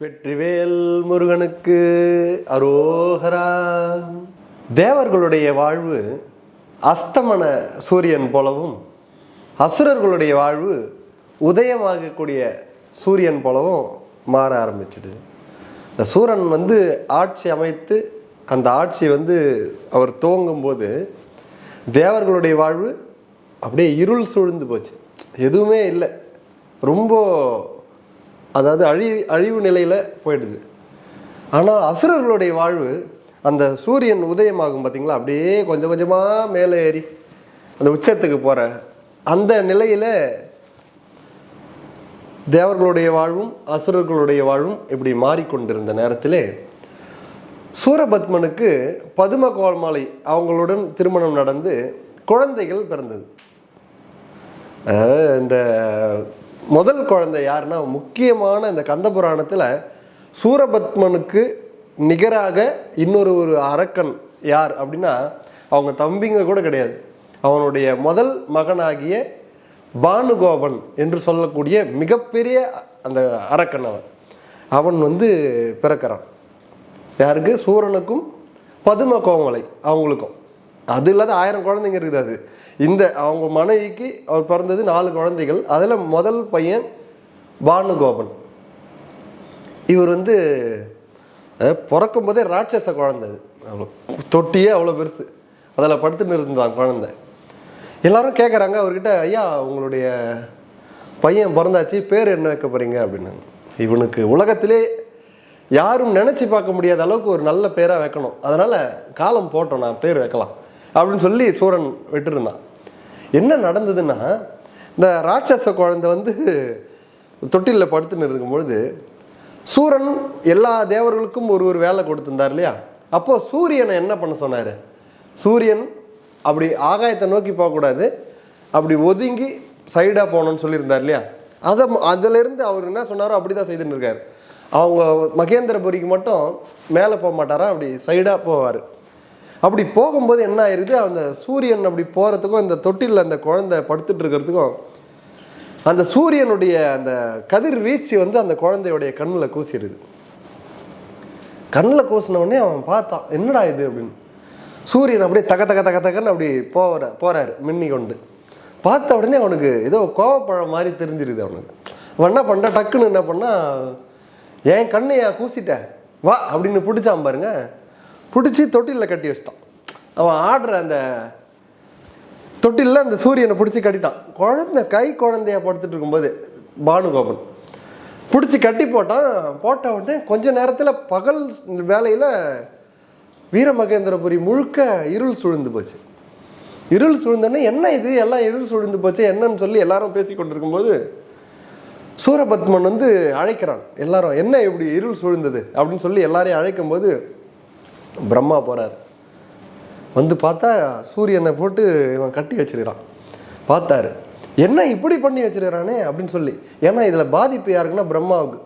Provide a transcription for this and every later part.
வெற்றிவேல் முருகனுக்கு அரோஹரா தேவர்களுடைய வாழ்வு அஸ்தமன சூரியன் போலவும் அசுரர்களுடைய வாழ்வு உதயமாகக்கூடிய சூரியன் போலவும் மாற ஆரம்பிச்சிடுது இந்த சூரன் வந்து ஆட்சி அமைத்து அந்த ஆட்சி வந்து அவர் துவங்கும் போது தேவர்களுடைய வாழ்வு அப்படியே இருள் சூழ்ந்து போச்சு. எதுவுமே இல்லை. ரொம்ப அதாவது அழி அழிவு நிலையில் போயிடுது. ஆனால் அசுரர்களுடைய வாழ்வு அந்த சூரியன் உதயமாகும் பார்த்தீங்களா? அப்படியே கொஞ்சம் கொஞ்சமாக மேலே ஏறி அந்த உச்சத்துக்கு போகிற அந்த நிலையில் தேவர்களுடைய வாழ்வும் அசுரர்களுடைய வாழ்வும் இப்படி மாறிக்கொண்டிருந்த நேரத்திலே சூரபத்மனுக்கு பதும கோல்மாலை அவங்களுடன் திருமணம் நடந்து குழந்தைகள் பிறந்தது. அதாவது இந்த முதல் குழந்தை யாருன்னா முக்கியமான இந்த கந்த புராணத்தில் சூரபத்மனுக்கு நிகராக இன்னொரு ஒரு அரக்கன் யார் அப்படின்னா அவங்க தம்பிங்க கூட கிடையாது. அவனுடைய முதல் மகனாகிய பானுகோபன் என்று சொல்லக்கூடிய மிகப்பெரிய அந்த அரக்கன் அவன். அவன் வந்து பிறக்கிறான். யாருக்கு? சூரனுக்கும் பதும கோமலை அவங்களுக்கும். அது இல்லாத ஆயிரம் குழந்தைங்க இருக்குது அது. இந்த அவங்க மனைவிக்கு அவர் பிறந்தது நாலு குழந்தைகள். அதில் முதல் பையன் பானுகோபன். இவர் வந்து பிறக்கும் போதே ராட்சச குழந்தை அது. அவ்வளோ தொட்டியே அவ்வளோ பெருசு. அதில் படுத்துன்னு இருந்தான் குழந்தை. எல்லாரும் கேட்குறாங்க அவர்கிட்ட ஐயா உங்களுடைய பையன் பிறந்தாச்சு பேர் என்ன வைக்க போறீங்க? அப்படின்னு. இவனுக்கு உலகத்திலே யாரும் நினச்சி பார்க்க முடியாத அளவுக்கு ஒரு நல்ல பேராக வைக்கணும். அதனால் காலம் போட்டோம் நான் பேர் வைக்கலாம். அப்படின்னு சொல்லி சூரன் விட்டுருந்தான். என்ன நடந்ததுன்னா இந்த ராட்சச குழந்தை வந்து தொட்டிலில் படுத்துன்னு இருக்கும்பொழுது சூரன் எல்லா தேவர்களுக்கும் ஒரு ஒரு வேலை கொடுத்துருந்தார் இல்லையா? அப்போது சூரியனை என்ன பண்ண சொன்னார்? சூரியன் அப்படி ஆகாயத்தை நோக்கி போகக்கூடாது. அப்படி ஒதுங்கி சைடாக போகணும்னு சொல்லியிருந்தார் இல்லையா? அதை அதிலிருந்து அவர் என்ன சொன்னாரோ அப்படி தான் செய்துன்னு இருக்கார். அவங்க மகேந்திரபுரிக்கு மட்டும் மேலே போக மாட்டாரா? அப்படி சைடாக போவார். அப்படி போகும்போது என்ன ஆயிருது? அந்த சூரியன் அப்படி போகிறதுக்கும் அந்த தொட்டிலில் அந்த குழந்தை படுத்துட்டு இருக்கிறதுக்கும் அந்த சூரியனுடைய அந்த கதிர் வீச்சு வந்து அந்த குழந்தையுடைய கண்ணில் கூசிடுது கண்ணில் கூசின உடனே அவன் பார்த்தான் என்னடா இது? அப்படின்னு. சூரியன் அப்படியே தக தக தக தகன்னு அப்படி போற போறாரு மின்னி கொண்டு. பார்த்த உடனே அவனுக்கு ஏதோ கோவப்பழம் மாதிரி தெரிஞ்சிருது அவனுக்கு. அவன் என்ன பண்ணா டக்குன்னு என்ன பண்ணா என் கண்ணையா கூசிட்ட. வா அப்படின்னு பிடிச்சான் பாருங்க. பிடிச்சி தொட்டிலில் கட்டி வச்சிட்டான். அவன் ஆடுற அந்த தொட்டிலில் அந்த சூரியனை பிடிச்சி கட்டிட்டான். குழந்தை கை குழந்தைய படுத்துட்டு இருக்கும்போது பானுகோபன் பிடிச்சி கட்டி போட்டான். போட்ட உடனே கொஞ்ச நேரத்தில் பகல் வேலையில் வீரமகேந்திரபுரி முழுக்க இருள் சூழ்ந்து போச்சு. இருள் சுழ்ந்தோடனே என்ன இது? எல்லாம் இருள் சூழ்ந்து போச்சு. என்னன்னு சொல்லி எல்லாரும் பேசி கொண்டிருக்கும்போது சூரபத்மன் வந்து அழைக்கிறான். எல்லாரும் என்ன இப்படி இருள் சூழ்ந்தது? அப்படின்னு சொல்லி எல்லாரையும் அழைக்கும்போது பிரம்மா போகிறார் வந்து பார்த்தா சூரியனை போட்டு இவன் கட்டி வச்சிருக்கிறான். பார்த்தாரு. என்ன இப்படி பண்ணி வச்சிருக்கிறானே? அப்படின்னு சொல்லி. ஏன்னா இதில் பாதிப்பு யாருக்குன்னா பிரம்மாவுக்கு.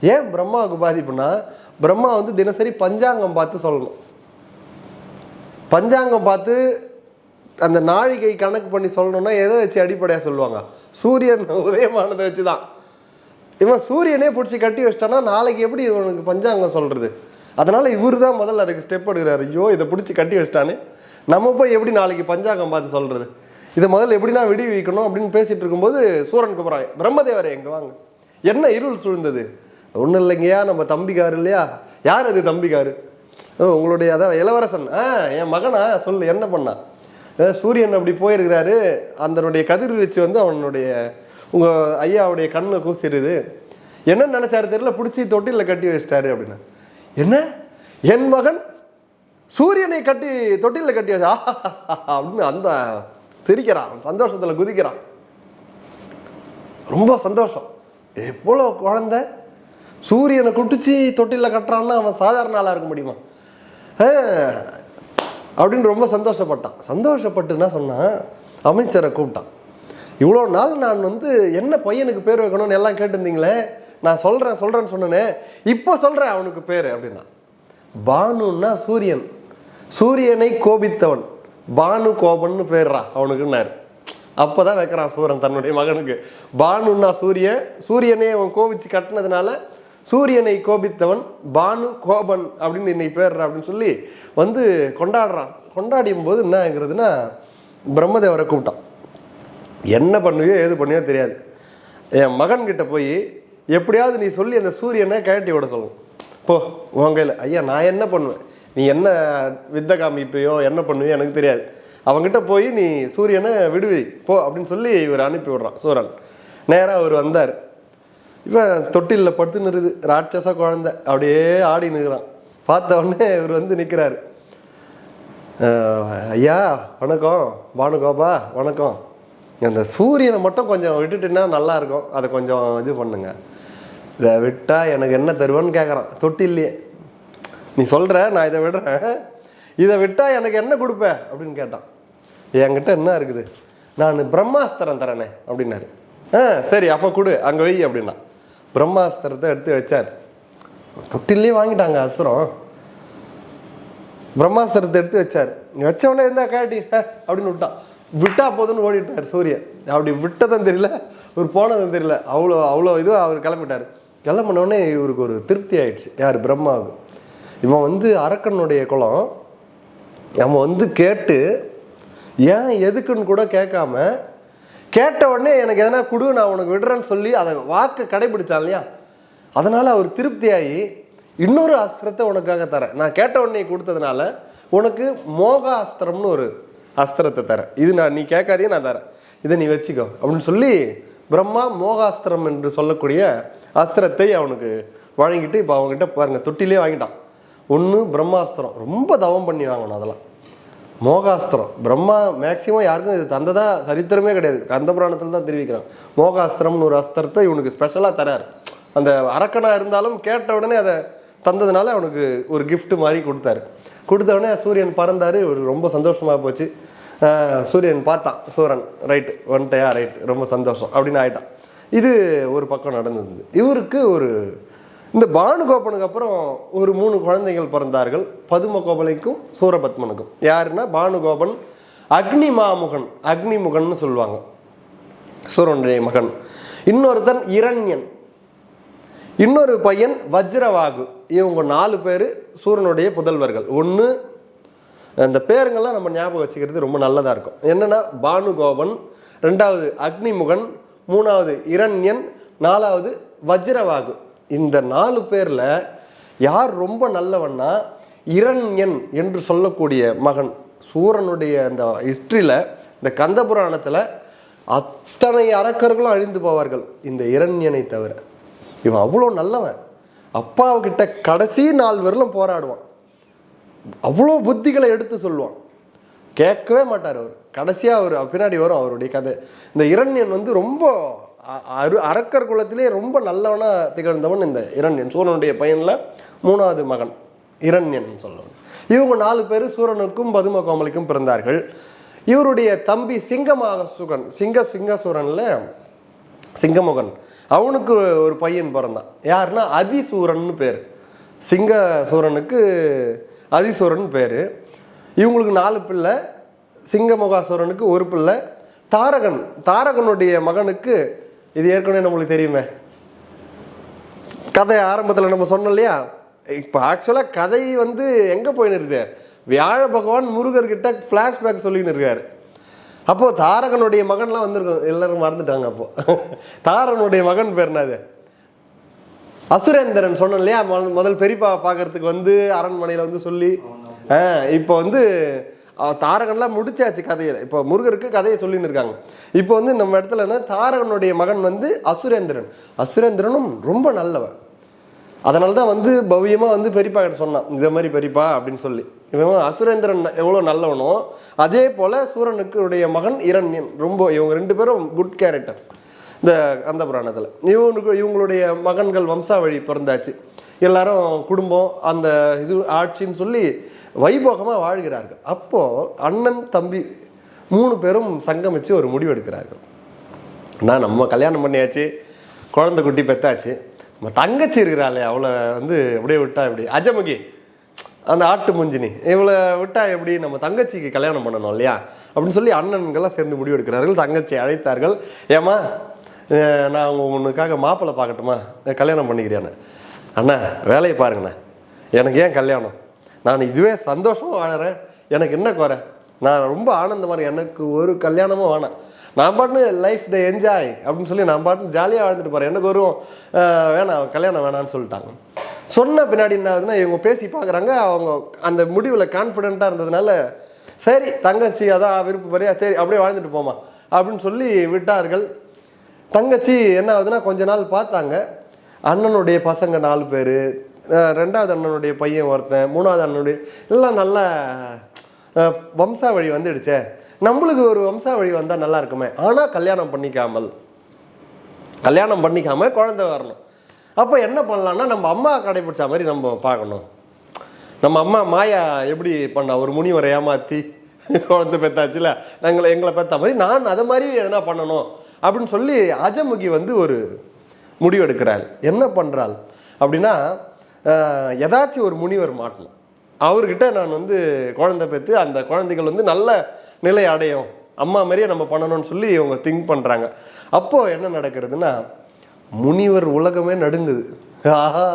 ஏன் பிரம்மாவுக்கு பாதிப்புனா பிரம்மா வந்து தினசரி பஞ்சாங்கம் பார்த்து சொல்லணும். பஞ்சாங்கம் பார்த்து அந்த நாழிகை கணக்கு பண்ணி சொல்லணும்னா எதை வச்சு அடிப்படையாக சொல்லுவாங்க. சூரியன் உதயமானதை வச்சு தான் இவன் சூரியனே பிடிச்சி கட்டி வச்சிட்டானா நாளைக்கு எப்படி இவனுக்கு பஞ்சாங்கம் சொல்கிறது அதனால் இவர் தான் முதல்ல அதுக்கு ஸ்டெப் எடுக்கிறாரு. ஐயோ இதை பிடிச்சி கட்டி வச்சிட்டானே. நம்ம போய் எப்படி நாளைக்கு பஞ்சாங்கம் பார்த்து சொல்கிறது இதை முதல்ல எப்படின்னா விடி வைக்கணும் அப்படின்னு பேசிகிட்டு இருக்கும்போது சூரன் குமராய் பிரம்மதேவரே எங்கே வாங்க. என்ன இருள் சூழ்ந்தது? ஒன்றும் இல்லைங்கய்யா நம்ம தம்பிக்காரு இல்லையா? யார் அது தம்பிக்காரு? ஓ உங்களுடைய அதான் இளவரசன். ஆ என் மகனா? சொல்லு என்ன பண்ணா? சூரியன் அப்படி போயிருக்கிறாரு. அதனுடைய கதிர்வீச்சு வந்து அவனுடைய உங்கள் ஐயாவுடைய கண்ணை கூசிடுது. என்ன நினைச்சாரு தெரியல பிடிச்சி தொட்டிலில் கட்டி வச்சிட்டாரு அப்படின்னு. என்ன? என் மகன் சூரியனை கட்டி தொட்டிலில் கட்டியாச்சா? அப்படின்னு அந்த சிரிக்கிறான் சந்தோஷத்தில் குதிக்கிறான். ரொம்ப சந்தோஷம். எவ்வளோ குழந்த? சூரியனை குட்டிச்சு தொட்டிலில் கட்டுறான்னா அவன் சாதாரண ஆளாக இருக்க முடியுமா? அப்படின்னு ரொம்ப சந்தோஷப்பட்டான். சந்தோஷப்பட்டு என்ன சொன்னான் அமைச்சரை கூப்பிட்டான். இவ்வளோ நாள் நான் வந்து என்ன பையனுக்கு பேர் வைக்கணும்னு எல்லாம் கேட்டிருந்தீங்களே? நான் சொல்கிறேன் சொல்கிறேன்னு சொன்னேனே இப்போ சொல்கிறேன் அவனுக்கு பேர் அப்படின்னா. பானுன்னா சூரியன். சூரியனை கோபித்தவன். பானு கோபன்னு பேர்றா அவனுக்குன்னாரு. அப்பதான் வைக்கிறான் சூரன் தன்னுடைய மகனுக்கு. பானுன்னா சூரியன் சூரியனை அவன் கோபிச்சு கட்டினதுனால சூரியனை கோபித்தவன் பானு கோபன் அப்படின்னு இன்னைக்கு பேர் அப்படின்னு சொல்லி வந்து கொண்டாடுறான். கொண்டாடியும் போது என்னங்கிறதுனா பிரம்மதேவரை கூப்பிட்டான். என்ன பண்ணுவியோ ஏது பண்ணுவியோ தெரியாது. என் மகன்கிட்ட போய் எப்படியாவது நீ சொல்லி அந்த சூரியனை கழட்டி விட சொல்லணும் போ உன் கையில். ஐயா நான் என்ன பண்ணுவேன்? நீ என்ன வித்த காமிப்பையோ என்ன பண்ணுவியோ எனக்கு தெரியாது. அவங்ககிட்ட போய் நீ சூரியனை விடுவி. போ அப்படின்னு சொல்லி இவர் அனுப்பி விடுறான் சூரன். நேராக அவர் வந்தார். இவன் தொட்டிலில் படுத்து நிறுது. ராட்சச குழந்த. அப்படியே ஆடி நிற்கிறான். பார்த்த உடனே இவர் வந்து நிற்கிறாரு. ஐயா வணக்கம். பானுகோபா வணக்கம். அந்த சூரியனை மட்டும் கொஞ்சம் விட்டுட்டுன்னா நல்லா இருக்கும். அதை கொஞ்சம் இது பண்ணுங்கள் இதை விட்டால் எனக்கு என்ன தருவேன்னு கேட்குறான் தொட்டில்லையே நீ சொல்கிற நான் இதை விடுறேன். இதை விட்டால் எனக்கு என்ன கொடுப்ப? அப்படின்னு கேட்டான். என்கிட்ட என்ன இருக்குது? நான் பிரம்மாஸ்திரம் தரேனே அப்படின்னாரு. ஆ சரி அப்போ கொடு அங்கே வை அப்படின்னா. பிரம்மாஸ்திரத்தை எடுத்து வச்சார். தொட்டிலே வாங்கிட்டாங்க அஸ்திரம் பிரம்மாஸ்திரத்தை எடுத்து வச்சார். வச்ச உடனே இருந்தா காட்டி அப்படின்னு விட்டான். விட்டா போதுன்னு ஓடிட்டார் சூரியன். அப்படி விட்டதும் தெரியல ஒரு போனதும் தெரியல. அவ்வளோ அவ்வளோ இதுவும் அவர் கிளம்பிட்டார். கிளம்பினோடனே இவருக்கு ஒரு திருப்தி ஆயிடுச்சு. யார்? பிரம்மாவுக்கு இவன் வந்து அரக்கனுடைய குளம் அவன் வந்து கேட்டு ஏன் எதுக்குன்னு கூட கேட்காம கேட்ட உடனே எனக்கு எதனா கொடு நான் உனக்கு விடுறேன்னு சொல்லி அதை வாக்கு கடைபிடிச்சான் இல்லையா? அதனால் அவர் திருப்தியாகி இன்னொரு அஸ்திரத்தை உனக்காக தரேன். நான் கேட்ட உடனே கொடுத்ததுனால உனக்கு மோக அஸ்திரம்னு ஒரு அஸ்திரத்தை தரேன். இது நான் நீ கேட்காதையே நான் தரேன். இதை நீ வச்சுக்கோ. அப்படின்னு சொல்லி பிரம்மா மோகாஸ்திரம் என்று சொல்லக்கூடிய அஸ்திரத்தை அவனுக்கு வழங்கிட்டு இப்போ அவங்ககிட்ட பாருங்கள் தொட்டிலே வாங்கிட்டான். ஒன்று பிரம்மாஸ்திரம். ரொம்ப தவம் பண்ணி வாங்கணும் அதெல்லாம். மோகாஸ்திரம். பிரம்மா மேக்சிமம் யாருக்கும் இது தந்ததா சரித்திரமே கிடையாது. கந்த புராணத்தில் தான் தெரிவிக்கிறான். மோகாஸ்திரம்னு ஒரு அஸ்திரத்தை இவனுக்கு ஸ்பெஷலாக தரார். அந்த அரக்கனா இருந்தாலும் கேட்ட உடனே அதை தந்ததுனால அவனுக்கு ஒரு கிஃப்ட்டு மாதிரி கொடுத்தாரு. கொடுத்த உடனே சூரியன் பறந்தாரு. இவர் ரொம்ப சந்தோஷமாக போச்சு. சூரியன் பார்த்தான். சூரன் ரைட்டு வந்துட்டையா ரைட் ரொம்ப சந்தோஷம். அப்படின்னு ஆயிட்டான். இது ஒரு பக்கம் நடந்தது. இவருக்கு ஒரு இந்த பானுகோபனுக்கு அப்புறம் ஒரு மூணு குழந்தைகள் பிறந்தார்கள். பதுமகோபலைக்கும் சூரபத்மனுக்கும். யாருன்னா பானுகோபன் அக்னி மாமுகன் அக்னிமுகன்னு சொல்லுவாங்க. சூரனுடைய மகன். இன்னொருத்தன் இரண்யன். இன்னொரு பையன் வஜ்ரவாகு. இவங்க நாலு பேர் சூரனுடைய புதல்வர்கள். ஒன்று அந்த பேருங்கள்லாம் நம்ம ஞாபகம் வச்சுக்கிறது ரொம்ப நல்லதாக இருக்கும். என்னென்னா பானுகோபன் ரெண்டாவது அக்னிமுகன் மூணாவது இரண்யன் நாலாவது வஜ்ரவாகு. இந்த நாலு பேரில் யார் ரொம்ப நல்லவன்னா இரண்யன் என்று சொல்லக்கூடிய மகன். சூரனுடைய அந்த ஹிஸ்ட்ரியில் இந்த கந்த புராணத்தில் அத்தனை அரக்கர்களும் அழிந்து போவார்கள் இந்த இரண்யனை தவிர. இவன் அவ்வளோ நல்லவன். அப்பாவுக்கிட்ட கடைசி நாள் வரலும் போராடுவான். அவ்வளோ புத்திகளை எடுத்து சொல்லுவான். கேட்கவே மாட்டார் அவர். கடைசியாக அவர் பின்னாடி வரும் அவருடைய கதை. இந்த இரண்யன் வந்து ரொம்ப அ- அரு அரக்கர் குலத்திலே ரொம்ப நல்லவனாக திகழ்ந்தவன் இந்த இரண்யன். சூரனுடைய பையனில் மூணாவது மகன் இரண்யன் சொல்லுவாங்க இவங்க நாலு பேர் சூரனுக்கும் பதும கோமலிக்கும் பிறந்தார்கள். இவருடைய தம்பி சிங்கமாக சுகன் சிங்க சிங்கசூரனில் சிங்கமுகன். அவனுக்கு ஒரு பையன் பிறந்தான். யாருன்னா அதிசூரன் பேர். சிங்க சூரனுக்கு அதிசூரன் பேர். இவங்களுக்கு நாலு பிள்ளை சிங்கமுகாசுரனுக்கு ஒரு பிள்ளை. தாரகன் தாரகனுடைய மகனுக்கு இது ஏற்கனவே நம்மளுக்கு தெரியுமே. கதை ஆரம்பத்தில் நம்ம சொன்னோம் இல்லையா? இப்போ ஆக்சுவலாக கதை வந்து எங்கே போயின்னு இருக்கு வியாழ பகவான் முருகர்கிட்ட ஃப்ளாஷ்பேக் சொல்லின்னு இருக்காரு. அப்போது தாரகனுடைய மகன்லாம் வந்திருக்கும். எல்லாரும் மறந்துட்டாங்க அப்போ. தாரகனுடைய மகன் பேர் என்னது அசுரேந்திரன் சொன்னோம் இல்லையா? முதல் முதல் பெரியப்பா பார்க்கறதுக்கு வந்து அரண்மனையில் வந்து சொல்லி இப்போ வந்து தாரகன்லாம் முடிச்சாச்சு கதையை. இப்போ முருகருக்கு கதையை சொல்லின்னு இருக்காங்க. இப்போ வந்து நம்ம இடத்துல என்ன தாரகனுடைய மகன் வந்து அசுரேந்திரன். அசுரேந்திரனும் ரொம்ப நல்லவன். அதனால தான் வந்து பவ்யமாக வந்து பெரியப்பா கிட்ட சொன்னான் இதே மாதிரி பெரியப்பா அப்படின்னு சொல்லி. இவன் அசுரேந்திரன் எவ்வளோ நல்லவனோ அதே போல் சூரனுக்குடைய மகன் இரண்யன். ரொம்ப இவங்க ரெண்டு பேரும் குட் கேரக்டர் இந்த அந்த புராணத்தில் இவனுக்கு இவங்களுடைய மகன்கள் வம்சாவழி பிறந்தாச்சு. எல்லாரும் குடும்பம் அந்த இது ஆட்சின்னு சொல்லி வைபோகமாக வாழ்கிறார்கள். அப்போது அண்ணன் தம்பி மூணு பேரும் சங்கமிச்சு ஒரு முடிவு எடுக்கிறார்கள் நான் நம்ம கல்யாணம் பண்ணியாச்சு குழந்தை குட்டி பெத்தாச்சு. நம்ம தங்கச்சி இருக்கிறாளே அவளை வந்து அப்படியே விட்டா எப்படி? அஜமுகி அந்த ஆட்டு முஞ்சினி இவளை விட்டா எப்படி? நம்ம தங்கச்சிக்கு கல்யாணம் பண்ணணும் இல்லையா? அப்படின்னு சொல்லி அண்ணன்கள்லாம் சேர்ந்து முடிவு எடுக்கிறார்கள் தங்கச்சி அழைத்தார்கள் ஏமா நான் உனக்காக மாப்பிள்ளை பார்க்கட்டுமா? கல்யாணம் பண்ணிக்கிறியான்னு அண்ணா வேலையை பாருங்கண்ணா. எனக்கு ஏன் கல்யாணம்? நான் இதுவே சந்தோஷமாக வாழறேன். எனக்கு என்ன குறை? நான் ரொம்ப ஆனந்தமாக எனக்கு ஒரு கல்யாணமும் வேணாம். நான் பாட்டு லைஃப் த என்ஜாய் அப்படின்னு சொல்லி நான் பாட்டு ஜாலியாக வாழ்ந்துட்டு போகிறேன் எனக்கு ஒரு வேணாம் கல்யாணம் வேணாம்னு சொல்லிட்டாங்க. சொன்ன பின்னாடி என்ன ஆகுதுன்னா இவங்க பேசி பார்க்குறாங்க. அவங்க அந்த முடிவில் கான்ஃபிடென்ட்டாக இருந்ததுனால சரி தங்கச்சி அதான் விருப்பப்படியா சரி அப்படியே வாழ்ந்துட்டு போமா அப்படின்னு சொல்லி விட்டார்கள். தங்கச்சி என்ன ஆகுதுன்னா கொஞ்ச நாள் பார்த்தாங்க. அண்ணனுடைய பசங்க நாலு பேர் ரெண்டாவது அண்ணனுடைய பையன் ஒருத்தன் மூணாவது அண்ணனுடைய எல்லாம் நல்ல வம்சாவழி வந்துடுச்சே. நம்மளுக்கு ஒரு வம்சாவழி வந்தால் நல்லா இருக்குமே. ஆனால் கல்யாணம் பண்ணிக்காமல். கல்யாணம் பண்ணிக்காம குழந்தை வரணும். அப்போ என்ன பண்ணலாம்னா நம்ம அம்மா கடைபிடிச்ச மாதிரி நம்ம பார்க்கணும். நம்ம அம்மா மாயா எப்படி பண்ணா? ஒரு முனிவரை ஏமாத்தி குழந்தை பெத்தாச்சுல நாங்களை எங்களை பெத்த மாதிரி நான் அதை மாதிரி எதனா பண்ணணும் அப்படின்னு சொல்லி அஜமுகி வந்து ஒரு முடிவெடுக்கிறாள். என்ன பண்ணுறாள் அப்படின்னா எதாச்சும் ஏதாச்சும் ஒரு முனிவர் மாட்டணும். அவர்கிட்ட நான் வந்து குழந்தை பெற்று அந்த குழந்தைகள் வந்து நல்ல நிலை அடையும். அம்மா மாதிரியே நம்ம பண்ணணும்னு சொல்லி இவங்க திங்க் பண்ணுறாங்க அப்போது என்ன நடக்கிறதுனா முனிவர் உலகமே நடுங்குது. ஆஹா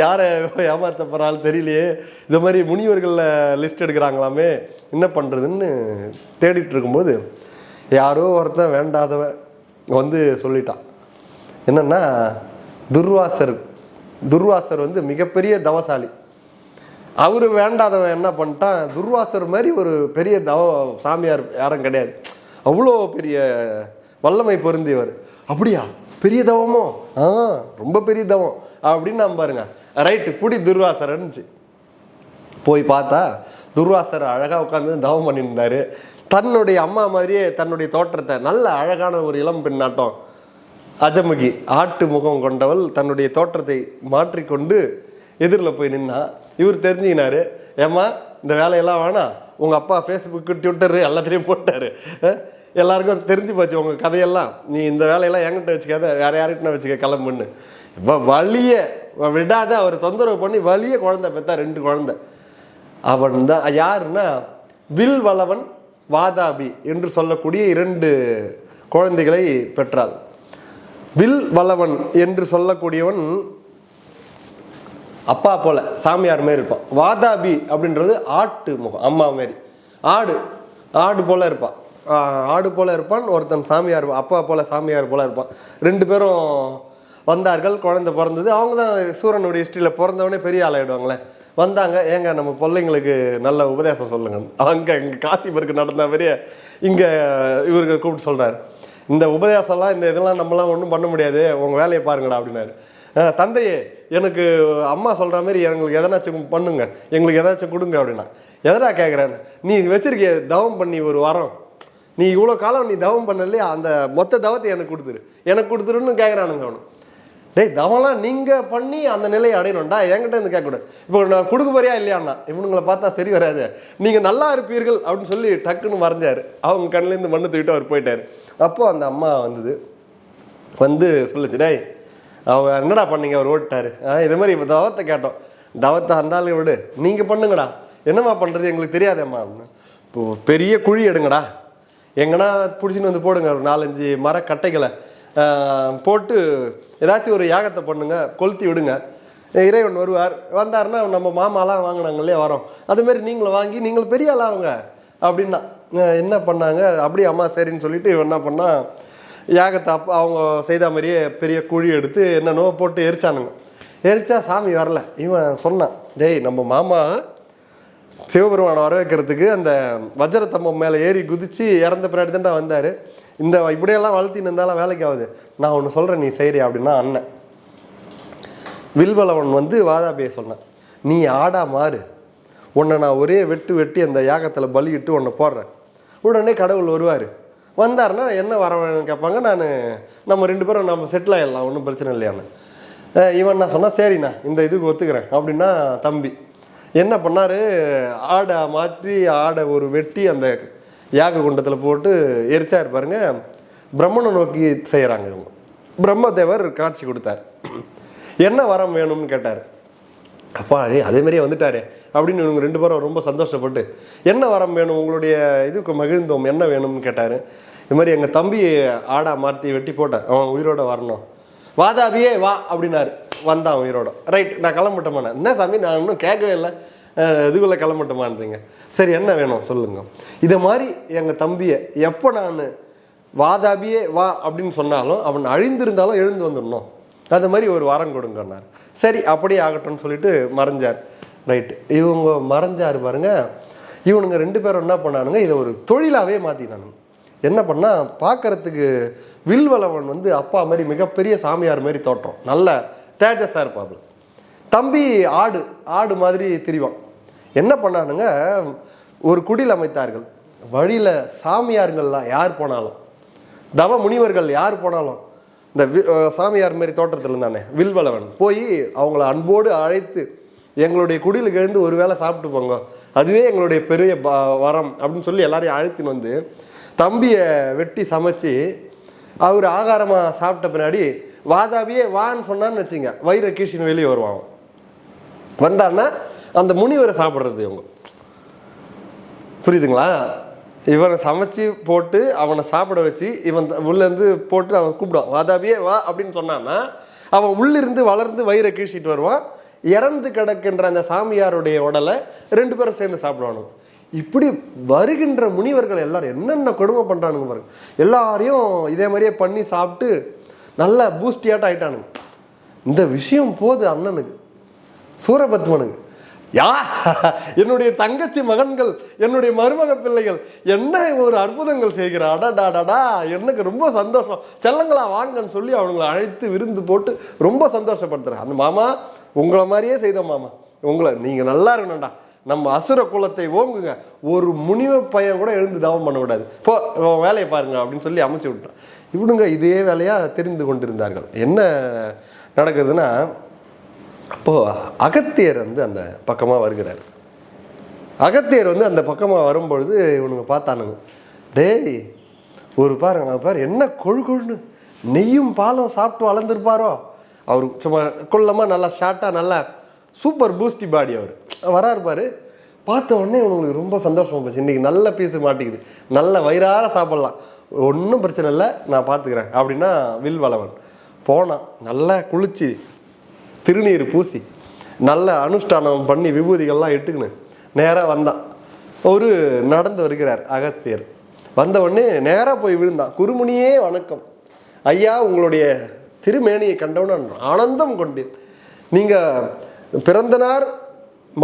யாரை ஏமாற்ற போகிறாள் தெரியலையே. இந்த மாதிரி முனிவர்களில் லிஸ்ட் எடுக்கிறாங்களாமே. என்ன பண்ணுறதுன்னு தேடிட்டு இருக்கும்போது யாரோ ஒருத்தன் வேண்டாதவன் வந்து சொல்லிட்டான். என்னன்னா துர்வாசர் துர்வாசர் வந்து மிகப்பெரிய தவசாலி. அவரு வேண்டாதவன் என்ன பண்ணிட்டான்? துர்வாசர் மாதிரி ஒரு பெரிய தவ சாமியார் யாரும் கிடையாது. அவ்வளோ பெரிய வல்லமை பொருந்தியவர். அப்படியா? பெரிய தவமோ? ஆ ரொம்ப பெரிய தவம். அப்படின்னு நான் பாருங்க. ரைட்டு குடி துர்வாசர் இருந்துச்சு போய் பார்த்தா துர்வாசர் அழகாக உட்காந்து தவம் பண்ணிட்டு இருந்தாரு தன்னுடைய அம்மா மாதிரியே தன்னுடைய தோற்றத்தை நல்ல அழகான ஒரு இளம் பெண்ணாட்டம் அஜமுகி ஆட்டு முகம் கொண்டவள் தன்னுடைய தோற்றத்தை மாற்றிக்கொண்டு எதிரில் போய் நின்னா. இவர் தெரிஞ்சுக்கினாரு ஏம்மா இந்த வேலையெல்லாம் வேணாம். உங்கள் அப்பா ஃபேஸ்புக்கு ட்விட்டரு எல்லாத்துலேயும் போட்டாரு. எல்லாருக்கும் தெரிஞ்சு போச்சு உங்கள் கதையெல்லாம். நீ இந்த வேலையெல்லாம் என்கிட்ட வச்சுக்காத வேற யார்கிட்ட வச்சுக்க கிளம்புன்னு. இப்போ வலிய விடாத அவர் தொந்தரவு பண்ணி வழிய குழந்தை பெற்றா ரெண்டு குழந்தை. அவன் தான் யாருன்னா வில் வளவன் வாதாபி என்று சொல்லக்கூடிய இரண்டு குழந்தைகளை பெற்றாள். வில் வல்லவன் என்று சொல்லக்கூடியவன் அப்பா போல சாமியார் மாதிரி இருப்பான். வாதாபி அப்படின்றது ஆட்டு முகம் அம்மா மாதிரி. ஆடு ஆடு போல இருப்பான். ஆடு போல இருப்பான் ஒருத்தன் சாமியார் அப்பா போல சாமியார் போல இருப்பான். ரெண்டு பேரும் வந்தார்கள் குழந்தை பிறந்தது. அவங்க தான் சூரனுடைய ஹிஸ்ட்ரியில் பிறந்தவனே பெரிய ஆளாயிடுவாங்களே வந்தாங்க ஏங்க நம்ம பிள்ளைங்களுக்கு நல்ல உபதேசம் சொல்லுங்க அங்கே இங்கே காசிபருக்கு நடந்த மாதிரியே இங்கே இவருக்கு கூப்பிட்டு சொல்கிறார் இந்த உபதேசம்லாம் இந்த இதெல்லாம் நம்மளாம் ஒன்றும் பண்ண முடியாது. உங்கள் வேலையை பாருங்கடா அப்படின்னாரு. தந்தையே எனக்கு அம்மா சொல்கிற மாதிரி எங்களுக்கு எதனாச்சும் பண்ணுங்க. எங்களுக்கு எதாச்சும் கொடுங்க அப்படின்னா. எதனா கேட்குறேன்னு நீ வச்சிருக்கிய தவம் பண்ணி ஒரு வாரம். நீ இவ்வளோ காலம் நீ தவம் பண்ணலையா? அந்த மொத்த தவத்தை எனக்கு கொடுத்துரு. எனக்கு கொடுத்துருன்னு கேட்குறானுங்க அவனு. டேய் தவம்லாம் நீங்கள் பண்ணி அந்த நிலையை அடையணும்டா. என்கிட்ட இருந்து கேட்கக்கூடாது. இப்போ நான் கொடுக்க போறியா இல்லையாண்ணா இவனுங்களை பார்த்தா சரி வராது. நீங்கள் நல்லா இருப்பீர்கள் அப்படின்னு சொல்லி டக்குன்னு மறைஞ்சார். அவங்க கண்ணிலேருந்து மண்ணு தூக்கிட்டு அவர் போயிட்டார். அப்போ அந்த அம்மா வந்தது. வந்து சொல்லுச்சு டேய் அவங்க என்னடா பண்ணீங்க அவர் ஓட்டாரு ஆ இது மாதிரி இப்போ தவத்தை கேட்டோம். தவத்தை அந்த விடு. நீங்கள் பண்ணுங்கடா. என்னம்மா பண்ணுறது எங்களுக்கு தெரியாதேம்மா. இப்போ பெரிய குழி எடுங்கடா. எங்கன்னா பிடிச்சின்னு வந்து போடுங்க ஒரு நாலஞ்சு மரக்கட்டைகளை போட்டு ஏதாச்சும் ஒரு யாகத்தை பண்ணுங்க கொளுத்தி விடுங்க. இறைவன் வருவார். வந்தாருன்னா நம்ம மாமாலாம் வாங்கினாங்க இல்லையா வரோம். அதுமாரி நீங்களும் வாங்கி நீங்கள் பெரிய ஆளாக அவங்க. அப்படின்னா என்ன பண்ணாங்க? அப்படியே அம்மா சரின்னு சொல்லிட்டு இவன் என்ன பண்ணா யாகத்தை அப்ப அவங்க செய்த மாதிரியே பெரிய குழி எடுத்து என்னென்னோ போட்டு எரிச்சானுங்க. எரிச்சா சாமி வரல. இவன் சொன்னான் டேய் நம்ம மாமா சிவபெருமானை வர வைக்கிறதுக்கு அந்த வஜ்ரத்தம்பம் மேலே ஏறி குதிச்சு இறந்த பின்னாடி தான் வந்தார். இந்த இப்படியெல்லாம் வளர்த்தின்னு இருந்தாலும் வேலைக்கு ஆகுது. நான் ஒன்று சொல்கிறேன் நீ செய்கிறியா அப்படின்னா அண்ணன். வில்வலவன் வந்து வாதாபியை சொன்னான் நீ ஆடா மாறு. உன்னை நான் ஒரே வெட்டு வெட்டி அந்த யாகத்தில் பலியிட்டு உன்னை போடுறேன். உடனே கடவுள் வருவார். வந்தாருன்னா என்ன வர வேணும்னு கேட்பாங்க. நான் நம்ம ரெண்டு பேரும் நம்ம செட்டில் ஆயிடலாம் ஒன்றும் பிரச்சனை இல்லையான்னு. இவன் நான் சொன்னால் சரிண்ணா இந்த இதுக்கு ஒத்துக்கிறேன் அப்படின்னா தம்பி. என்ன பண்ணார்? ஆடை மாற்றி ஆடை ஒரு வெட்டி அந்த யாக குண்டத்தில் போட்டு எரிச்சார் பாருங்க. பிரம்மனை நோக்கி செய்கிறாங்க இவங்க. பிரம்மதேவர் காட்சி கொடுத்தார். என்ன வரம் வேணும்னு கேட்டார். அப்பா அதே மாதிரியே வந்துட்டாரே. அப்படின்னு இவங்க ரெண்டு பேரும் ரொம்ப சந்தோஷப்பட்டு என்ன வரம் வேணும்? உங்களுடைய இதுக்கு மகிழ்ந்தோம். என்ன வேணும்னு கேட்டார். இது மாதிரி எங்கள் தம்பி ஆடா மாற்றி வெட்டி போட்டேன். அவன் உயிரோட வரணும். வாதாபியே வா அப்படின்னாரு. வந்தான் உயிரோட. ரைட் நான் கிளம்பிட்டேன் என்ன சாமி நான் இன்னும் கேட்கவே இல்லை. இதுக்குள்ளே கிளம்பட்டுமான்றீங்க. சரி என்ன வேணும் சொல்லுங்க. இதை மாதிரி எங்கள் தம்பியை எப்போ நான் வாதாபியே வா அப்படின்னு சொன்னாலும் அவன் அழிந்திருந்தாலும் எழுந்து வந்துடணும். அது மாதிரி ஒரு வாரம் கொடுங்கன்னார் சரி அப்படியே ஆகட்டும்னு சொல்லிட்டு மறைஞ்சார். ரைட்டு இவங்க மறைஞ்சார் பாருங்க. இவனுங்க ரெண்டு பேரும் என்ன பண்ணானுங்க? இதை ஒரு தொழிலாகவே மாற்றினானுங்க என்ன பண்ணா பார்க்கறதுக்கு வில்வளவன் வந்து அப்பா மாதிரி மிகப்பெரிய சாமியார் மாதிரி தோற்றம். நல்ல தேஜஸாக இருப்பாப்புல தம்பி ஆடு ஆடு மாதிரி திரிவான். என்ன பண்ணானுங்க? ஒரு குடில் அமைத்தார்கள். வழியில் சாமியார்கள்லாம் யார் போனாலும் தவ முனிவர்கள் யார் போனாலும் இந்த வி- சாமியார் மாதிரி தோட்டத்தில் இருந்தானே வில்வளவன் போய் அவங்கள அன்போடு அழைத்து எங்களுடைய குடியில் எழுந்து ஒரு வேளை சாப்பிட்டு போங்க. அதுவே எங்களுடைய பெரிய ப- வரம் அப்படின்னு சொல்லி எல்லாரையும் அழைத்துன்னு வந்து தம்பியை வெட்டி சமைச்சு அவர் ஆகாரமாக சாப்பிட்ட பின்னாடி வாதாபியே வான்னு சொன்னான்னு வச்சுங்க வைர கீழ்ச்சின்னு வெளியே வருவான் வந்தான்னா அந்த முனிவரை சாப்பிட்றது இவங்க. புரியுதுங்களா? இவனை சமைச்சு போட்டு அவனை சாப்பிட வச்சு இவன் உள்ளேருந்து போட்டு அவன் கூப்பிடுவான் வாதாபியே வா அப்படின்னு சொன்னான்னா அவன் உள்ளிருந்து வளர்ந்து வயிறை கீழ்ச்சிட்டு வருவான். இறந்து கிடக்கின்ற அந்த சாமியாருடைய உடலை ரெண்டு பேரும் சேர்ந்து சாப்பிடுவானுங்க. இப்படி வருகின்ற முனிவர்கள் எல்லாரும் என்னென்ன கொடுமை பண்ணுறானுங்க பாருங்க. எல்லாரையும் இதே மாதிரியே பண்ணி சாப்பிட்டு நல்லா பூஸ்டியாட்டம் ஆயிட்டானுங்க. இந்த விஷயம் போது அண்ணனுக்கு. சூரபத்மனுக்கு. யா என்னுடைய தங்கச்சி மகன்கள் என்னுடைய மருமக பிள்ளைகள் என்ன ஒரு அற்புதங்கள் செய்கிற அடடாடா எனக்கு ரொம்ப சந்தோஷம். செல்லங்களா வாங்கன்னு சொல்லி அவங்களை அழைத்து விருந்து போட்டு ரொம்ப சந்தோஷப்படுத்துறேன் அந்த மாமா உங்களை மாதிரியே செய்தோம் மாமா. உங்களை நீங்கள் நல்லா இருக்கணும்டா. நம்ம அசுர குலத்தை ஓங்குங்க. ஒரு முனிவர் பையன் கூட எழுந்து தவம் பண்ண விடாது. போ வேலையை பாருங்க அப்படின்னு சொல்லி அமைச்சு விட்டான் இவனுங்க இதே வேலையாக தெரிந்து கொண்டிருந்தார்கள். என்ன நடக்குதுன்னா அப்போ அகத்தியர் வந்து அந்த பக்கமாக வருகிறார். அகத்தியர் வந்து அந்த பக்கமாக வரும்பொழுது இவனுங்க பார்த்தானுங்க. டேய் ஒரு பாருங்க அவர் பாரு என்ன கொழு கொழுன்னு. நெய்யும் பாலும் சாப்பிட்டு வளர்ந்துருப்பாரோ? அவர் சும்மா குள்ளமாக நல்லா ஷார்ட்டாக நல்லா சூப்பர் பூஸ்டி பாடி அவர். வராருப்பார் பார்த்த உடனே இவங்களுக்கு ரொம்ப சந்தோஷமாக போச்சு. இன்னைக்கு நல்ல பீஸு மாட்டிக்குது. நல்ல வயிறார சாப்பிட்லாம். ஒன்றும் பிரச்சனை இல்லை நான் பார்த்துக்கிறேன். அப்படின்னா வில் வளவன் போனான் நல்லா குளிச்சு திருநீர் பூசி நல்ல அனுஷ்டானம் பண்ணி விபூதிகள்லாம் இட்டுக்கின்னு நேராக வந்தான். ஒரு நடந்து வருகிறார் அகத்தியர். வந்த உடனே நேராக போய் விழுந்தான் குருமுனியே வணக்கம். ஐயா உங்களுடைய திருமேனியை கண்டவுடன் ஆனந்தம் கொண்டேன். நீங்கள் பிறந்தனார்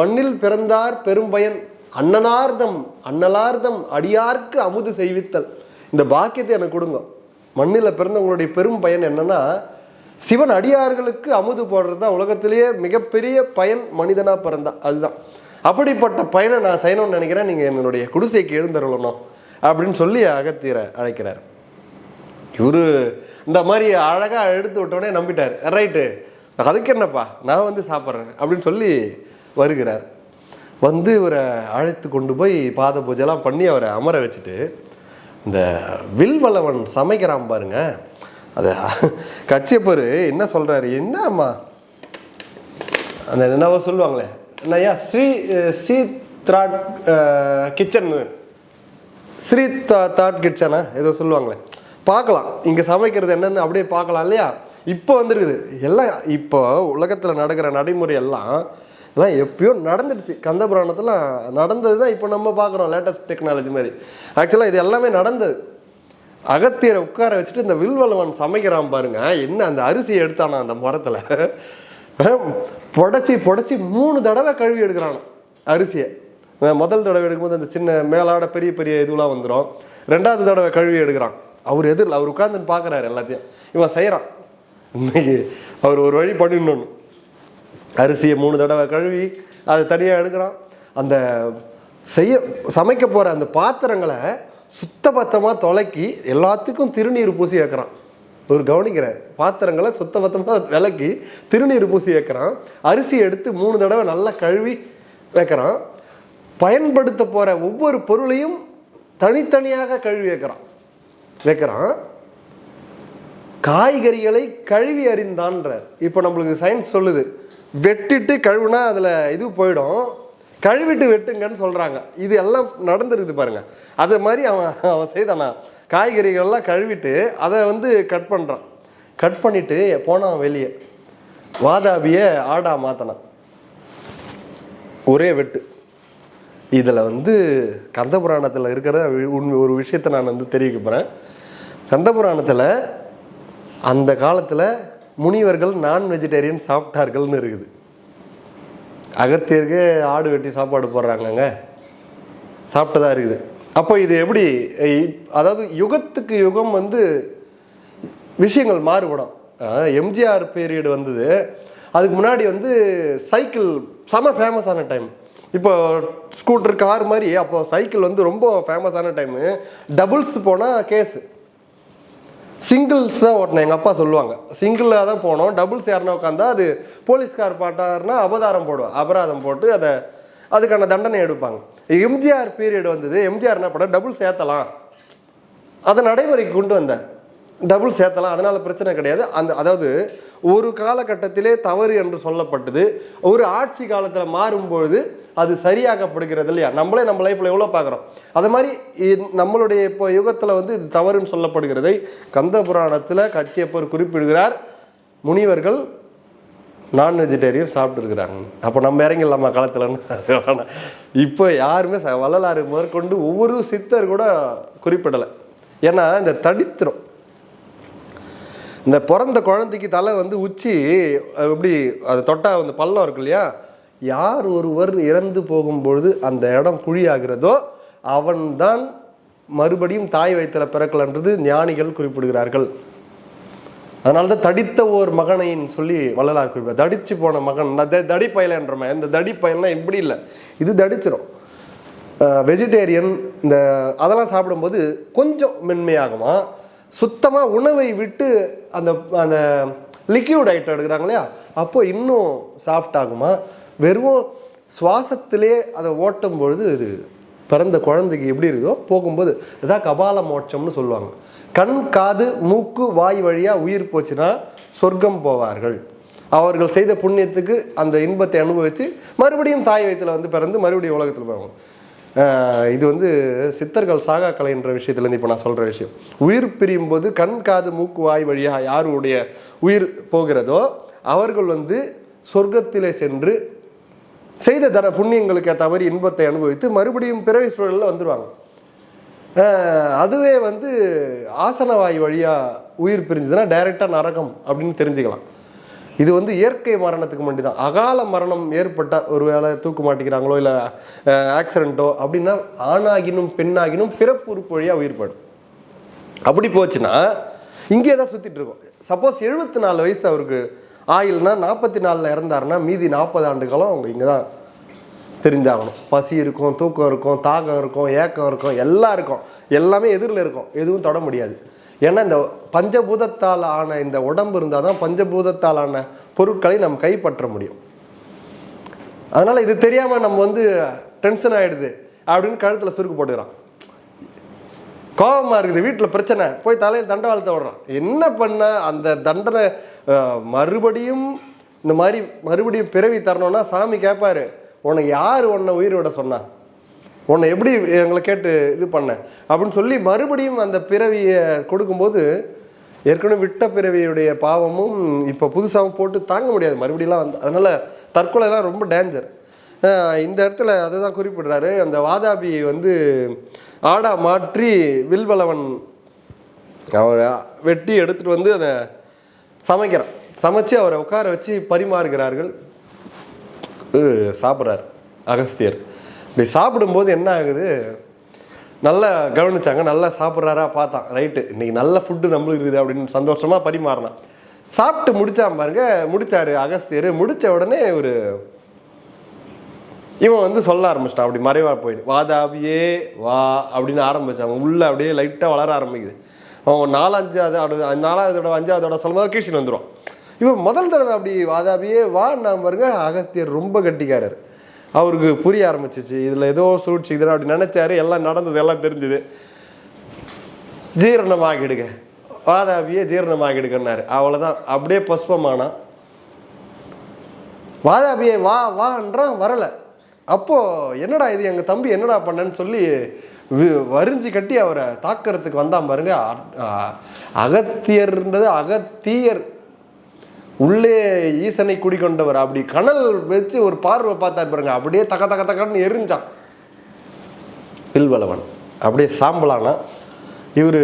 மண்ணில் பிறந்தார் பெரும்பயன் அண்ணனார்தம் அண்ணலார்தம் அடியார்க்கு அமுது செய்வித்தல். இந்த பாக்கியத்தை எனக்கு கொடுங்க. மண்ணில் பிறந்தவங்களுடைய பெரும் பயன் என்னன்னா சிவன் அடியார்களுக்கு அமுது போடுறது தான் உலகத்திலேயே மிகப்பெரிய பயன் மனிதனாக பிறந்தான் அதுதான். அப்படிப்பட்ட பயனை நான் செய்யணும்னு நினைக்கிறேன். நீங்கள் என்னுடைய குடிசைக்கு எழுந்தருளணும். அப்படின்னு சொல்லி அகத்தியரை அழைக்கிறார். இவரு இந்த மாதிரி அழகாக எடுத்து விட்டோடனே நம்பிட்டார். ரைட்டு. அதுக்கு என்னப்பா? நான் வந்து சாப்பிட்றேன். அப்படின்னு சொல்லி வருகிறார். வந்து இவரை அழைத்து கொண்டு போய் பாத பூஜைலாம் பண்ணி அவரை அமர வச்சுட்டு இந்த வில்வளவன் சமைக்கிறான் பாருங்கள் அதை. கச்சியப்பர் என்ன சொல்றாரு? என்னம்மா? அந்த என்னவோ சொல்லுவாங்களே. என்னய்யா ஸ்ரீ ஸ்ரீ த்ராட் கிச்சன். ஸ்ரீ தா தாட் கிச்சனா ஏதோ சொல்லுவாங்களே. பார்க்கலாம். இங்கே சமைக்கிறது என்னன்னு அப்படியே பார்க்கலாம் இல்லையா? இப்போ வந்துருக்குது. எல்லாம் இப்போ உலகத்தில் நடக்கிற நடைமுறை எல்லாம் எல்லாம் எப்பயோ நடந்துடுச்சு. கந்த புராணத்தில் நடந்தது தான் இப்போ நம்ம பார்க்குறோம் லேட்டஸ்ட் டெக்னாலஜி மாதிரி. ஆக்சுவலாக இது எல்லாமே நடந்தது. அகத்தியரை உட்கார வச்சுட்டு இந்த வில்வலவன் சமைக்கிறான் பாருங்க. என்ன அந்த அரிசியை எடுத்தானா அந்த மரத்தில்? புடச்சி புடச்சி மூணு தடவை கழுவி எடுக்கிறான் அரிசியை. முதல் தடவை எடுக்கும்போது அந்த சின்ன மேலாட பெரிய பெரிய இதுலாம் வந்துடும் ரெண்டாவது தடவை கழுவி எடுக்கிறான். அவர் எதிரில் அவர் உட்காந்துன்னு பார்க்குறாரு எல்லாத்தையும். இவன் செய்கிறான் இன்னைக்கு அவர் ஒரு வழி பண்ணிடணும் அரிசியை மூணு தடவை கழுவி அது தனியாக எடுக்கிறான். அந்த செய்ய சமைக்க போகிற அந்த பாத்திரங்களை சுத்தபத்தமாக தொலைக்கி எல்லாத்துக்கும் திருநீர் பூசி வைக்கிறான். ஒரு கவனிக்கிறார் பாத்திரங்களை சுத்தபத்தமாக விளக்கி திருநீர் பூசி வைக்கிறான். அரிசி எடுத்து மூணு தடவை நல்லா கழுவி வைக்கிறான். பயன்படுத்த போகிற ஒவ்வொரு பொருளையும் தனித்தனியாக கழுவி வைக்கிறான். வைக்கிறான். காய்கறிகளை கழுவி அறிந்தான்ற. இப்போ நம்மளுக்கு சயின்ஸ் சொல்லுது. வெட்டிட்டு கழுவுனா அதில் இது போயிடும். கழுவிட்டு வெட்டுங்கன்னு சொல்கிறாங்க இது எல்லாம் நடந்துருக்குது பாருங்க. அதை மாதிரி அவன் அவன் செய்தானா? காய்கறிகள்லாம் கழுவிட்டு அதை வந்து கட் பண்ணுறான் கட் பண்ணிட்டு போனான் வெளியே. வாதாபியை ஆடா மாற்றினான் ஒரே வெட்டு. இதில் வந்து கந்தபுராணத்தில் இருக்கிற உண்மை ஒரு விஷயத்தை நான் வந்து தெரிவிக்க போகிறேன் கந்தபுராணத்தில் அந்த காலத்தில் முனிவர்கள் நான் வெஜிடேரியன் சாப்பிட்டார்கள்னு இருக்குது. அகத்தியருக்கு ஆடு வெட்டி சாப்பாடு போடுறாங்கங்க. சாப்பிட்டதா இருக்குது. அப்போ இது எப்படி அதாவது யுகத்துக்கு யுகம் வந்து விஷயங்கள் மாறுபடும். எம்ஜிஆர் பீரியடு வந்தது. அதுக்கு முன்னாடி வந்து சைக்கிள் செம ஃபேமஸான டைம் இப்போ ஸ்கூட்டர் கார் மாதிரி அப்போ சைக்கிள் வந்து ரொம்ப ஃபேமஸான டைமு டபுள்ஸ் போனால் கேஸு. சிங்கிள்ஸ் தான் ஓட்டணும் எங்கள் அப்பா சொல்லுவாங்க. சிங்கிளாக தான் போனோம். டபுள்ஸ் யாருன்னா உட்காந்தா அது போலீஸ்கார் பாட்டாருன்னா அபதாரம் போடுவோம் அபராதம் போட்டு அதை அதுக்கான தண்டனை எடுப்பாங்க. எம்ஜிஆர் பீரியட் வந்தது. எம்ஜிஆர் என்ன பண்ண டபுள் சேர்த்தலாம். அதை நடைமுறைக்கு கொண்டு வந்தேன் டபுள் சேர்த்தலாம் அதனால பிரச்சனை கிடையாது. அந்த அதாவது ஒரு காலகட்டத்திலே தவறு என்று சொல்லப்பட்டது. ஒரு ஆட்சி காலத்தில் மாறும்பொழுது அது சரியாக்கப்படுகிறது இல்லையா? நம்மளே நம்ம லைஃப்பில் எவ்வளோ பார்க்குறோம்? அது மாதிரி நம்மளுடைய இப்போ யுகத்தில் வந்து இது தவறுன்னு சொல்லப்படுகிறதை கந்த புராணத்தில் கச்சியப்பர் குறிப்பிடுகிறார். முனிவர்கள் நான் வெஜிடேரியன் சாப்பிட்டுருக்குறாங்க. அப்போ நம்ம இறங்கிடலாமா களத்துலன்னு இப்போ யாருமே ச- வள்ளலாறு முதற்கொண்டு ஒவ்வொரு சித்தர் கூட குறிப்பிடலை. ஏன்னா இந்த தடித்திரம் இந்த பிறந்த குழந்தைக்கு தலை வந்து உச்சி எப்படி அது தொட்டா அந்த பள்ளம் இருக்கு இல்லையா? யார் ஒருவர் இறந்து போகும்பொழுது அந்த இடம் குழியாகிறதோ அவன்தான் மறுபடியும் தாய் வயிற்றுல பிறக்கலன்றது ஞானிகள் குறிப்பிடுகிறார்கள். அதனால தான் தடித்த ஓர் மகனைன்னு சொல்லி வள்ளலார் குறிப்பிட தடிச்சு போன மகன் நான் த- தடி பயலன்றமே இந்த தடி பயலாம் இப்படி இல்லை. இது தடிச்சிடும் வெஜிடேரியன் இந்த அதெல்லாம் சாப்பிடும்போது கொஞ்சம் மென்மையாகுமா? சுத்தமாக உணவை விட்டு அந்த அந்த லிக்யூட் ஐட்டம் எடுக்கிறாங்க இல்லையா? அப்போ இன்னும் சாஃப்ட் ஆகுமா? வெறும் சுவாசத்திலே அதை ஓட்டும் பொழுது இது பிறந்த குழந்தைக்கு எப்படி இருக்குதோ போகும்போது இதான் கபால மோட்சம்னு சொல்லுவாங்க. கண் காது மூக்கு வாய் வழியாக உயிர் போச்சுன்னா சொர்க்கம் போவார்கள். அவர்கள் செய்த புண்ணியத்துக்கு அந்த இன்பத்தை அனுபவித்து மறுபடியும் தாய் வயித்துல வந்து பிறந்து மறுபடியும் உலகத்தில் போவாங்க. இது வந்து சித்தர்கள் சாகா கலைன்ற விஷயத்துலேருந்து இப்போ நான் சொல்கிற விஷயம். உயிர் பிரியும் போது கண் காது மூக்கு வாய் வழியாக யாருடைய உயிர் போகிறதோ அவர்கள் வந்து சொர்க்கத்திலே சென்று செய்த தர புண்ணியங்களுக்கு ஏற்ற மாதிரி இன்பத்தை அனுபவித்து மறுபடியும் பிறவி சூழலில் வந்துடுவாங்க அதுவே வந்து ஆசனவாய் வழியாக உயிர் பிரிஞ்சதுன்னா டைரெக்டாக நரகம் அப்படின்னு தெரிஞ்சுக்கலாம். இது வந்து இயற்கை மரணத்துக்கு மட்டும்தான் அகால மரணம் ஏற்பட்டால் ஒருவேளை தூக்கு மாட்டிக்கிறாங்களோ இல்லை ஆக்சிடென்ட்டோ அப்படின்னா ஆணாகினும் பெண்ணாகினும் பிறப்பு உறுப்பு வழியாக உயிர் அப்படி போச்சுன்னா இங்கே தான் சுற்றிட்டு இருக்கோம். சப்போஸ் எழுபத்தி நாலு வயசு அவருக்கு ஆயில்னா நாற்பத்தி நாலில் இறந்தாருன்னா மீதி நாற்பது ஆண்டு காலம் அவங்க இங்கே தான் தெரிஞ்சாகணும். பசி இருக்கும் தூக்கம் இருக்கும் தாகம் இருக்கும் ஏக்கம் இருக்கும் எல்லாம் இருக்கும். எல்லாமே எதிரில் இருக்கும். எதுவும் தொட முடியாது. ஏன்னா இந்த பஞ்சபூதத்தால் ஆன இந்த உடம்பு இருந்தால் தான் பஞ்சபூதத்தால் ஆன பொருட்களை நம்ம கைப்பற்ற முடியும். அதனால் இது தெரியாமல் நம்ம வந்து டென்ஷன் ஆகிடுது அப்படின்னு கழுத்தில் சுருக்கு போட்டுக்கிறான். கோபமாக இருக்குது வீட்டில் பிரச்சனை. போய் தலையில் தண்டவாளத்தை விடுறான். என்ன பண்ண? அந்த தண்டனை மறுபடியும் இந்த மாதிரி மறுபடியும் பிறவி தரணும்னா சாமி கேட்பாரு உனக்கு யார் உன்னை உயிர் விட சொன்னா? உன்னை எப்படி எங்களை கேட்டு இது பண்ண? அப்படின்னு சொல்லி மறுபடியும் அந்த பிறவியை கொடுக்கும்போது ஏற்கனவே விட்ட பிறவியுடைய பாவமும் இப்போ புதுசாகவும் போட்டு தாங்க முடியாது மறுபடியெல்லாம் வந்து. அதனால் தற்கொலைலாம் ரொம்ப டேஞ்சர் இந்த இடத்துல அதுதான் குறிப்பிடுறாரு. அந்த வாதாபி வந்து ஆடா மாற்றி வில்வளவன் அவரை வெட்டி எடுத்துட்டு வந்து அதை சமைக்கிறான். சமைச்சு அவரை உட்கார வச்சு பரிமாறுகிறார்கள். சாப்பிட்றார் சாப்பிட்றாரு அகஸ்தியர். இப்படி சாப்பிடும்போது என்ன ஆகுது? நல்லா கவனிச்சாங்க நல்லா சாப்பிட்றாரா பார்த்தான். ரைட்டு இன்னைக்கு நல்ல ஃபுட்டு நம்மளுக்கு இருக்குது அப்படின்னு சந்தோஷமாக பரிமாறினான். சாப்பிட்டு முடிச்சான் பாருங்க முடிச்சாரு அகஸ்தியர். முடித்த உடனே ஒரு இவன் வந்து சொல்ல ஆரம்பிச்சிட்டான். அப்படி மறைவா போயிடு. வாதாபியே வா அப்படின்னு ஆரம்பிச்சான் உள்ள அப்படியே லைட்டாக வளர ஆரம்பிக்குது. அவன் நாலஞ்சாவது அடு- நாலாவது தடவை அஞ்சாவது தடவை சொல்லும்போது கீழ்ச்சின்னு வந்துடும் இவன் முதல் தடவை அப்படி வாதாபியே வா நான் பாருங்க அகஸ்தியர் ரொம்ப கட்டிக்காரர். அவருக்கு புரிய ஆரம்பிச்சிச்சு. இதில் ஏதோ சூழ்ச்சி அப்படி நினைச்சாரு. எல்லாம் நடந்தது எல்லாம் தெரிஞ்சுது. ஜீரணமாகிடுங்க. வாதாபியே ஜீரணமாகிடுங்கன்னாரு. அவ்வளோதான் அப்படியே பஸ்பமானான் வாதாபியை வா வான்றான் வரலை. அப்போ என்னடா இது? எங்கள் தம்பி என்னடா பண்ணேன்னு சொல்லி வி- வரிஞ்சு கட்டி அவரை தாக்குறதுக்கு வந்தான் பாருங்க. அகத்தியர்ன்றது அகத்தியர். உள்ளே ஈசனை குடிக்கொண்டவர் அப்படி கனல் வச்சு ஒரு பார்வை பார்த்தார் பாருங்க. அப்படியே தக தக தகன்னு எரிஞ்சான். பில்வளவன். அப்படியே சாம்பலானா. இவர்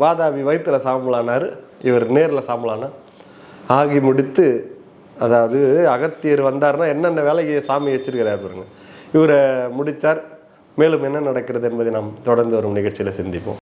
வாதாபி வயிற்றுல சாம்பலானார். இவர் நேரில் சாம்பலானா. ஆகி முடித்து அதாவது அகத்தியர் வந்தார்னா என்னென்ன வேலைக்கு சாமி வச்சிருக்கிறார் பாருங்க. இவரை முடித்தார் மேலும் என்ன நடக்கிறது என்பதை நாம் தொடர்ந்து வரும் நிகழ்ச்சியில் சிந்திப்போம்.